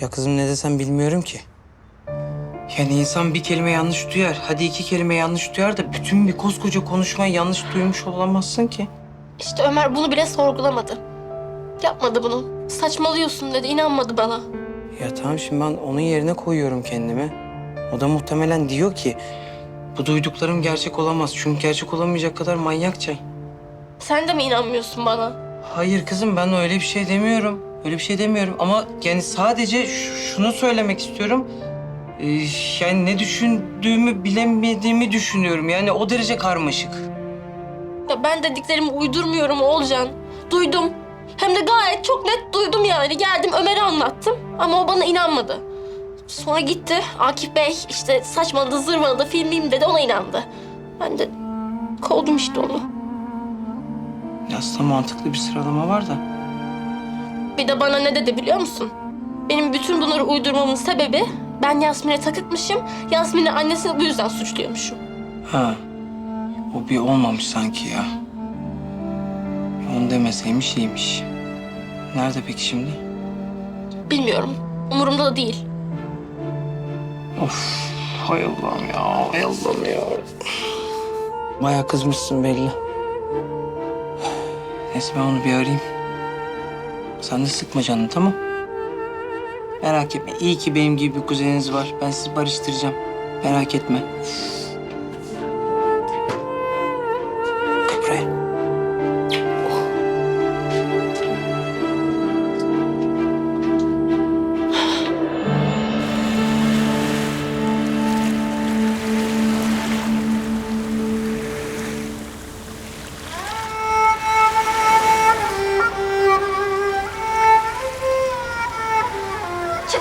Ya kızım ne desem bilmiyorum ki. Yani insan bir kelime yanlış duyar. Hadi iki kelime yanlış duyar da bütün bir koskoca konuşmayı yanlış duymuş olamazsın ki. İşte Ömer bunu bile sorgulamadı. Yapmadı bunu. Saçmalıyorsun dedi, inanmadı bana. Ya tamam şimdi ben onun yerine koyuyorum kendimi. O da muhtemelen diyor ki bu duyduklarım gerçek olamaz. Çünkü gerçek olamayacak kadar manyakça. Sen de mi inanmıyorsun bana? Hayır kızım ben öyle bir şey demiyorum. Öyle bir şey demiyorum ama yani sadece şunu söylemek istiyorum. Ee, yani ne düşündüğümü bilemediğimi düşünüyorum. Yani o derece karmaşık. Ya ben dediklerimi uydurmuyorum Oğulcan. Duydum. Hem de gayet çok net duydum yani. Geldim Ömer'e anlattım ama o bana inanmadı. Sonra gitti Akif Bey işte saçmaladı, zırvaladı, filmiyim dedi ona inandı. Ben de kovdum işte onu. Aslında mantıklı bir sıralama var da. Bir de bana ne dedi biliyor musun? Benim bütün bunları uydurmamın sebebi ben Yasmin'e takıkmışım. Yasmin'in annesini bu yüzden suçluyormuşum. Ha. O bir olmamış sanki ya. Onu demeseymiş iyiymiş. Nerede peki şimdi? Bilmiyorum. Umurumda da değil. Of. Hay Allah'ım ya. Hay Allah'ım ya. Bayağı kızmışsın belli. Neyse ben onu bir arayayım. Sen de sıkma canını tamam? Merak etme. İyi ki benim gibi bir kuzeniniz var. Ben sizi barıştıracağım. Merak etme.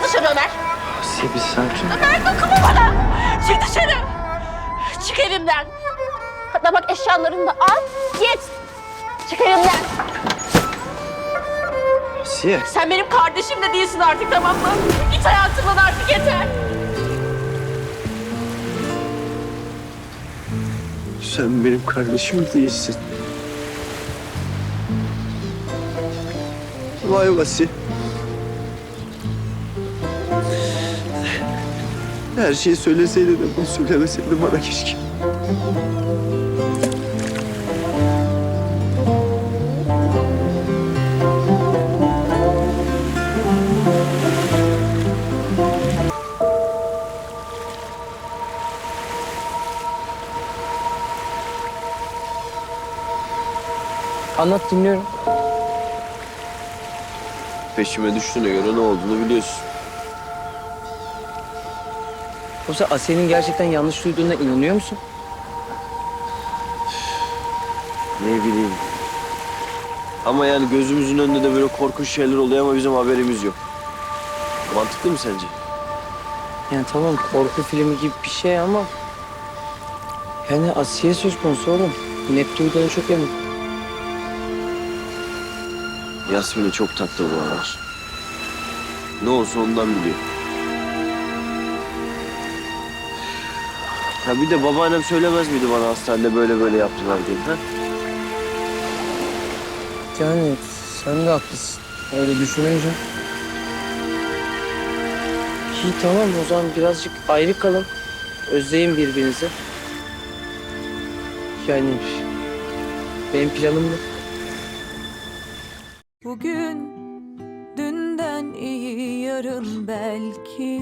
Dışarı Ömer. Asiye bir sakin. Ömer dokunma bana. Çık dışarı. Çık evimden. Hatta bak eşyalarını da al. Git. Çık evimden. Asiye. Sen benim kardeşim de değilsin artık tamam mı? Git hayatımdan artık yeter. Sen benim kardeşim değilsin. Vay Vasi. Her şeyi söyleseydin de bunu söylemeseydin bana keşke. Anlat dinliyorum. Peşime düştüğüne göre ne olduğunu biliyorsun. Yoksa Asiye'nin gerçekten yanlış duyduğuna inanıyor musun? Ne bileyim. Ama yani gözümüzün önünde de böyle korkunç şeyler oluyor ama bizim haberimiz yok. Mantıklı mı sence? Yani tamam korku filmi gibi bir şey ama... Yani Asiye söz konusu oğlum. Duyduğuna çok emin. Yasmin'i çok tatlı bu aralar. Ne olsa ondan biliyor. Ha bir de babaannem söylemez miydi bana hastanede böyle böyle yaptılar diye ha? Yani sen de haklısın. Öyle düşününce. İyi tamam o zaman birazcık ayrı kalın. Özleyin birbirinizi. Yani benim planım bu. Bugün dünden iyi yarın belki